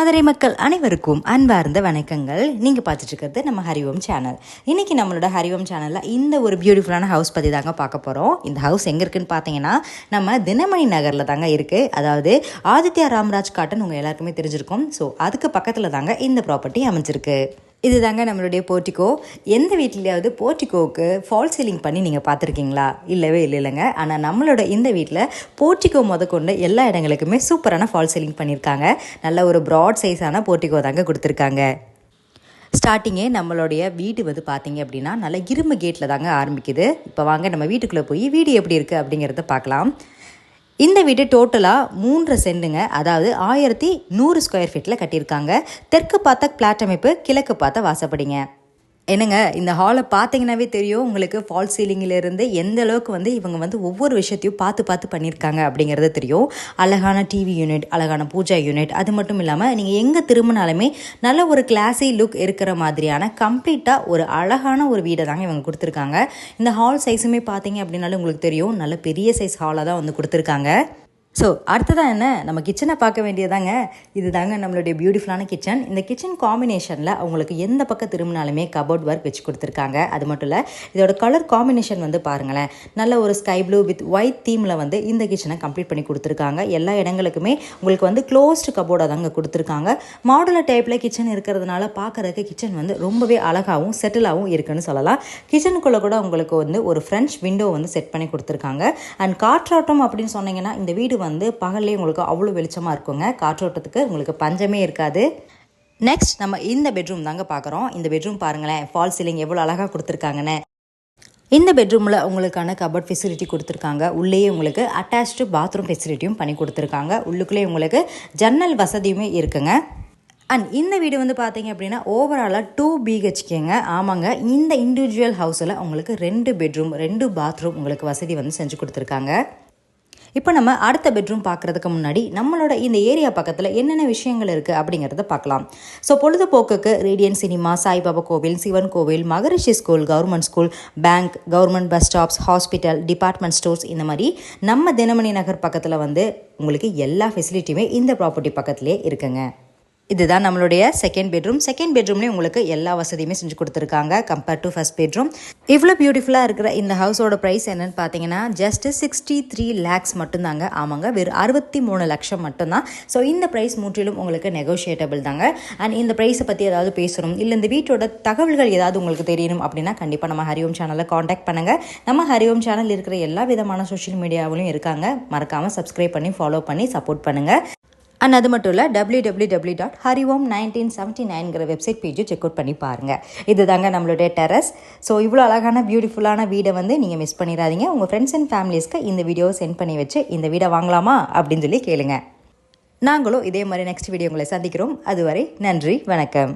மதுரை மக்கள் அனைவருக்கும் அன்பார்ந்த வணக்கங்கள். நீங்கள் பார்த்துட்டு இருக்கிறது நம்ம ஹரிவம் சேனல். இன்றைக்கி நம்மளோட ஹரிவம் சேனலில் இந்த ஒரு பியூட்டிஃபுல்லான ஹவுஸ் பற்றி தாங்க பார்க்க போகிறோம் இந்த ஹவுஸ் எங்கே இருக்குன்னு பார்த்தீங்கன்னா நம்ம தினமணி நகரில் தாங்க இருக்குது அதாவது ஆதித்யா ராம்ராஜ் காட்டன் உங்கள் எல்லாருக்குமே தெரிஞ்சிருக்கும். ஸோ அதுக்கு பக்கத்தில் தாங்க இந்த ப்ராப்பர்ட்டி அமைஞ்சிருக்கு. இது தாங்க நம்மளுடைய போர்ட்டிகோ எந்த வீட்லையாவது போர்ட்டிகோவுக்கு ஃபால் சீலிங் பண்ணி நீங்கள் பார்த்துருக்கீங்களா? இல்லவே இல்லை இல்லைங்க ஆனால் நம்மளோட இந்த வீட்டில் போர்ட்டிகோ முதற்கொண்டு எல்லா இடங்களுக்குமே சூப்பரான ஃபால் சீலிங் பண்ணியிருக்காங்க. நல்ல ஒரு ப்ராட் சைஸான போர்ட்டிகோ தாங்க கொடுத்துருக்காங்க. ஸ்டார்டிங்கே நம்மளுடைய வீடு வந்து பார்த்தீங்க அப்படின்னா நல்ல இரும்பு கேட்டில் தாங்க ஆரம்பிக்குது. இப்போ வாங்க நம்ம வீட்டுக்குள்ளே போய் வீடு எப்படி இருக்குது அப்படிங்கிறத பார்க்கலாம். இந்த வீடு டோட்டலாக மூன்று சென்டுங்க. அதாவது ஆயிரத்தி நூறு ஸ்கொயர் ஃபீட்டில் கட்டியிருக்காங்க. தெற்கு பார்த்த பிளாட் அமைப்பு கிழக்கு பார்த்த வாசப்படிங்க. என்னங்க இந்த ஹாலை பார்த்தீங்கன்னாவே தெரியும் உங்களுக்கு ஃபால் சீலிங்கிலிருந்து எந்த அளவுக்கு வந்து இவங்க வந்து ஒவ்வொரு விஷயத்தையும் பார்த்து பார்த்து பண்ணியிருக்காங்க அப்படிங்கிறது தெரியும். அழகான டிவி யூனிட் அழகான பூஜா யூனிட் அது மட்டும் இல்லாமல் நீங்கள் எங்கே திரும்பினாலுமே நல்ல ஒரு கிளாஸி லுக் இருக்கிற மாதிரியான கம்ப்ளீட்டாக ஒரு அழகான ஒரு வீடை தாங்க இவங்க கொடுத்துருக்காங்க. இந்த ஹால் சைஸுமே பார்த்தீங்க அப்படின்னாலும் உங்களுக்கு தெரியும் நல்ல பெரிய சைஸ் ஹாலாக தான் வந்து கொடுத்துருக்காங்க. ஸோ அடுத்ததாக என்ன? நம்ம கிச்சனை பார்க்க வேண்டியதாங்க. இது தாங்க நம்மளுடைய பியூட்டிஃபுல்லான கிச்சன் இந்த கிச்சன் காம்பினேஷனில் அவங்களுக்கு எந்த பக்கம் திரும்பினாலுமே கபோர்ட் ஒர்க் வச்சு கொடுத்துருக்காங்க. அது மட்டும் இல்லை இதோட கலர் காம்பினேஷன் வந்து பாருங்களேன். நல்ல ஒரு ஸ்கை ப்ளூ வித் ஒயிட் தீமில் வந்து இந்த கிச்சனை கம்ப்ளீட் பண்ணி கொடுத்துருக்காங்க. எல்லா இடங்களுக்குமே உங்களுக்கு வந்து க்ளோஸ்டு கபோர்டாக தாங்க கொடுத்துருக்காங்க. மாடுலர் டைப்பில் கிச்சன் இருக்கிறதுனால பார்க்குறதுக்கு கிச்சன் வந்து ரொம்பவே அழகாகவும் செட்டிலாகவும் இருக்குன்னு சொல்லலாம். கிச்சனுக்குள்ளே கூட உங்களுக்கு வந்து ஒரு ஃப்ரெஞ்ச் விண்டோ வந்து செட் பண்ணி கொடுத்துருக்காங்க. அண்ட் காற்றாட்டம் அப்படின்னு சொன்னீங்கன்னா இந்த வீடு வந்து வந்து பகல்லே உங்களுக்கு அவ்வளோ வெளிச்சமாக இருக்குங்க. காற்றோட்டத்துக்கு உங்களுக்கு பஞ்சமே இருக்காது. நெக்ஸ்ட் நம்ம இந்த பெட்ரூம் தாங்க பார்க்குறோம் இந்த பெட்ரூம் பாருங்களேன். ஃபால் சீலிங் எவ்வளோ அழகாக கொடுத்துருக்காங்கன்னு. இந்த பெட்ரூமில் உங்களுக்கான கபட் ஃபெசிலிட்டி கொடுத்துருக்காங்க. உள்ளேயே உங்களுக்கு அட்டாச்டு பாத்ரூம் ஃபெசிலிட்டியும் பண்ணி கொடுத்துருக்காங்க. உள்ளுக்குள்ளேயே உங்களுக்கு ஜன்னல் வசதியுமே இருக்குங்க. அண்ட் இந்த வீடு வந்து பார்த்தீங்க அப்படின்னா ஓவராலாக டூ பிஹெச்கேங்க ஆமாங்க. இந்த இண்டிவிஜுவல் ஹவுஸில் உங்களுக்கு ரெண்டு பெட்ரூம் ரெண்டு பாத்ரூம் உங்களுக்கு வசதி வந்து செஞ்சு கொடுத்துருக்காங்க. இப்போ நம்ம அடுத்த பெட்ரூம் பார்க்குறதுக்கு முன்னாடி நம்மளோட இந்த ஏரியா பக்கத்தில் என்னென்ன விஷயங்கள் இருக்குது அப்படிங்கிறத பார்க்கலாம் ஸோ பொழுதுபோக்குக்கு ரேடியன் சினிமா சாய்பாபா கோவில் சிவன் கோவில் Maharishi school government school bank government bus stops hospital department stores இந்த மாதிரி நம்ம தினமணி நகர் பக்கத்தில் வந்து உங்களுக்கு எல்லா ஃபெசிலிட்டியுமே இந்த ப்ராப்பர்ட்டி பக்கத்துலேயே இருக்குங்க. இதுதான் நம்மளுடைய செகண்ட் பெட்ரூம் செகண்ட் பெட்ரூம்லேயும் உங்களுக்கு எல்லா வசதியுமே செஞ்சு கொடுத்துருக்காங்க. கம்பேர்ட் டு ஃபஸ்ட் பெட்ரூம் இவ்வளோ பியூட்டிஃபுல்லாக இருக்கிற இந்த ஹவுஸோட ப்ரைஸ் என்னன்னு பார்த்தீங்கன்னா ஜஸ்ட் சிக்ஸ்டி த்ரீ லேக்ஸ் மட்டும்தாங்க. ஆமாங்க வெறும் அறுபத்தி மூணு லட்சம் மட்டும்தான். ஸோ இந்த ப்ரைஸ் முற்றிலும் உங்களுக்கு நெகோஷியேட்டபிள் தாங்க. அண்ட் இந்த ப்ரைஸை பற்றி ஏதாவது பேசணும் இல்லை இந்த வீட்டோட தகவல்கள் ஏதாவது உங்களுக்கு தெரியணும் அப்படின்னா கண்டிப்பாக நம்ம ஹரிஓம் சேனலில் காண்டாக்ட் பண்ணுங்கள் நம்ம ஹரிஓம் சேனல் இருக்கிற எல்லா விதமான சோஷியல் மீடியாவிலும் இருக்காங்க. மறக்காமல் சப்ஸ்கிரைப் பண்ணி ஃபாலோ பண்ணி சப்போர்ட் பண்ணுங்கள் அண்ட் அது மட்டும் இல்லை W W W dot Om nineteen seventy நைன்கிற website பேஜை செக் அவுட் பண்ணி பாருங்கள் இது தாங்க நம்மளுடைய டெரஸ் ஸோ இவ்வளோ அழகான பியூட்டிஃபுல்லான வீடை வந்து நீங்கள் மிஸ் பண்ணிடாதீங்க உங்கள் ஃப்ரெண்ட்ஸ் அண்ட் ஃபேமிலிஸ்க்கு இந்த வீடியோவை சென்ட் பண்ணி வச்சு இந்த வீடை வாங்கலாமா? அப்படின்னு சொல்லி கேளுங்க. நாங்களும் இதே மாதிரி நெக்ஸ்ட் வீடியோ உங்களை சந்திக்கிறோம். அதுவரை நன்றி வணக்கம்.